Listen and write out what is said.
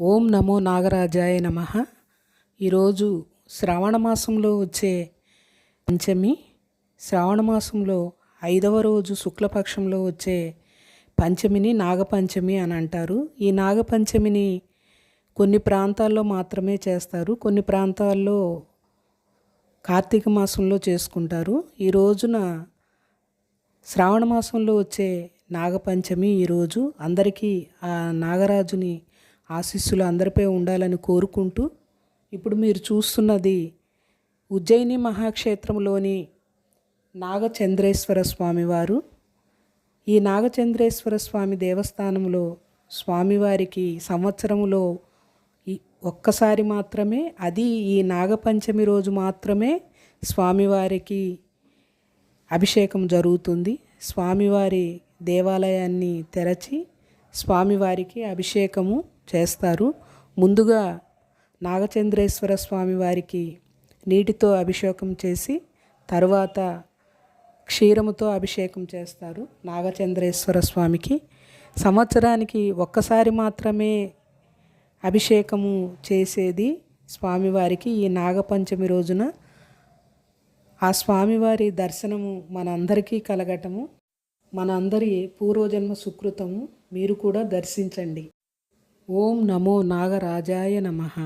ఓం నమో నాగరాజాయ నమ. ఈరోజు శ్రావణ మాసంలో వచ్చే పంచమి శ్రావణ మాసంలో ఐదవ రోజు శుక్లపక్షంలో వచ్చే పంచమిని నాగపంచమి అని అంటారు. ఈ నాగపంచమిని కొన్ని ప్రాంతాల్లో మాత్రమే చేస్తారు. కొన్ని ప్రాంతాల్లో కార్తీక మాసంలో చేసుకుంటారు. ఈ రోజున శ్రావణ మాసంలో వచ్చే నాగపంచమి ఈరోజు. అందరికీ ఆ నాగరాజుని ఆశీస్సులు అందరిపై ఉండాలని కోరుకుంటూ ఇప్పుడు మీరు చూస్తున్నది ఉజ్జయిని మహాక్షేత్రంలోని నాగచంద్రేశ్వర స్వామివారు. ఈ నాగచంద్రేశ్వర స్వామి దేవస్థానంలో స్వామివారికి సంవత్సరంలో ఒక్కసారి మాత్రమే అది ఈ నాగపంచమి రోజు మాత్రమే స్వామివారికి అభిషేకం జరుగుతుంది. స్వామివారి దేవాలయాన్ని తెరచి స్వామివారికి అభిషేకము చేస్తారు. ముందుగా నాగచంద్రేశ్వర స్వామివారికి నీటితో అభిషేకం చేసి తరువాత క్షీరముతో అభిషేకం చేస్తారు నాగచంద్రేశ్వర స్వామికి. సంవత్సరానికి ఒక్కసారి మాత్రమే అభిషేకము చేసేది స్వామివారికి. ఈ నాగపంచమి రోజున ఆ స్వామివారి దర్శనము మనందరికీ కలగటము మన అందరి పూర్వజన్మ సుకృతము మీరు కూడా దర్శించండి. ఓం నమో నాగరాజాయ నమః.